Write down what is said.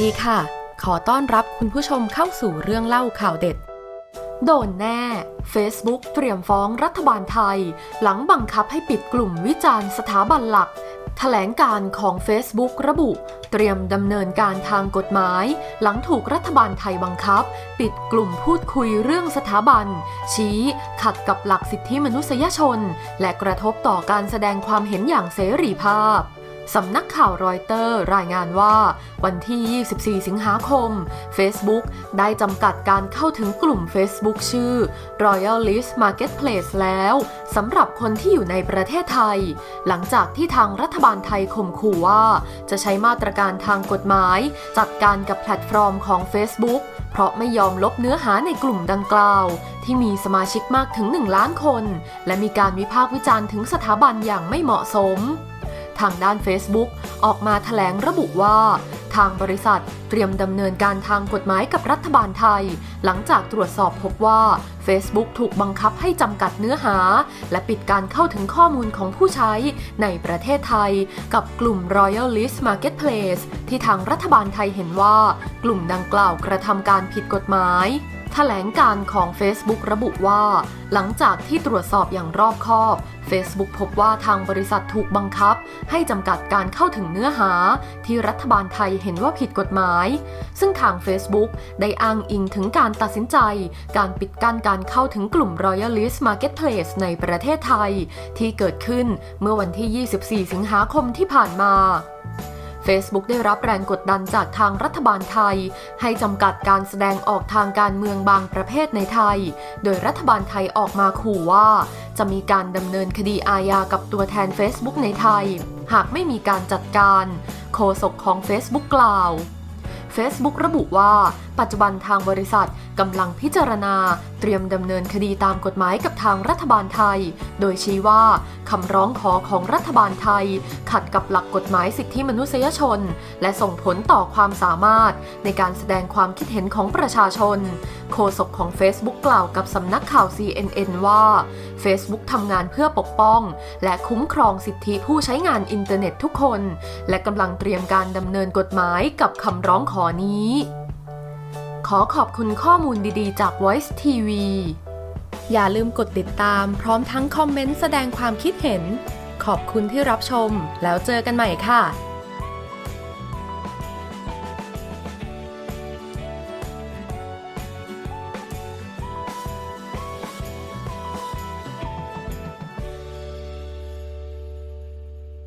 ดีค่ะ ขอต้อนรับคุณผู้ชมเข้าสู่เรื่องเล่าข่าวเด็ด โดนแน่ Facebook เตรียมฟ้องรัฐบาลไทย หลังบังคับให้ปิดกลุ่มวิจารณ์สถาบันหลัก แถลงการของ Facebook ระบุ เตรียมดำเนินการทางกฎหมาย หลังถูกรัฐบาลไทยบังคับ ปิดกลุ่มพูดคุยเรื่องสถาบัน ชี้ ขัดกับหลักสิทธิมนุษยชน และกระทบต่อการแสดงความเห็นอย่างเสรีภาพ สำนักข่าวรอยเตอร์รายงานว่า วันที่ 24 สิงหาคม Facebook ได้จำกัดการเข้าถึงกลุ่ม Facebook ชื่อ Royal List Marketplace แล้วสำหรับคนที่อยู่ในประเทศไทย หลังจากที่ทางรัฐบาลไทยข่มขู่ว่า จะใช้มาตรการทางกฎหมาย จัดการกับแพลตฟอร์มของ Facebook เพราะไม่ยอมลบเนื้อหาในกลุ่มดังกล่าว ที่มีสมาชิกมากถึง 1 ล้านคน และมีการวิพากษ์วิจารณ์ถึงสถาบันอย่างไม่เหมาะสม ทางด้าน Facebook ออกมาแถลงระบุว่า ทางบริษัทเตรียมดำเนินการทางกฎหมายกับรัฐบาลไทย หลังจากตรวจสอบพบว่า Facebook ถูกบังคับให้จำกัดเนื้อหา และปิดการเข้าถึงข้อมูลของผู้ใช้ในประเทศไทย กับกลุ่ม Royal List Marketplace ที่ทางรัฐบาลไทยเห็นว่ากลุ่มดังกล่าวกระทำการผิดกฎหมาย ถลงการของ Facebook ระบุว่า หลังจากที่ตรวจสอบอย่างรอบคอบ Facebook พบว่าทางบริษัทถูกบังคับ ให้จำกัดการเข้าถึงเนื้อหา ที่รัฐบาลไทยเห็นว่าผิดกฎหมาย ซึ่งทาง Facebook ได้อ้างอิงถึงการตัดสินใจ การปิดกั้นการเข้าถึงกลุ่ม Royalist Marketplace ในประเทศไทย ที่เกิดขึ้นเมื่อวันที่ 24 สิงหาคมที่ผ่านมา Facebook ได้รับแรงกดดันจากทางรัฐบาลไทย ให้จำกัดการแสดงออกทางการเมืองบางประเภทในไทย โดยรัฐบาลไทยออกมาขู่ว่า จะมีการดำเนินคดีอาญากับตัวแทน Facebook ในไทย หากไม่มีการจัดการ โฆษกของ Facebook กล่าว Facebook ระบุว่า ปัจจุบันทางบริษัทกำลังพิจารณา เตรียมดำเนินคดีตามกฎหมายกับทางรัฐบาลไทย โดยชี้ว่าคำร้องขอของรัฐบาลไทย ขัดกับหลักกฎหมายสิทธิมนุษยชน และส่งผลต่อความสามารถ ในการแสดงความคิดเห็นของประชาชน โฆษกของ Facebook กล่าวกับสำนักข่าว CNN ว่า Facebook ทำงานเพื่อปกป้อง และคุ้มครองสิทธิผู้ใช้งานอินเทอร์เน็ตทุกคน และกำลังเตรียมการดำเนินกฎหมายกับคำร้องขอนี้ ขอขอบคุณข้อมูลดีๆ จาก Voice TV อย่าลืมกดติดตามพร้อมทั้งคอมเมนต์แสดงความคิดเห็น ขอบคุณที่รับชม แล้วเจอกันใหม่ค่ะ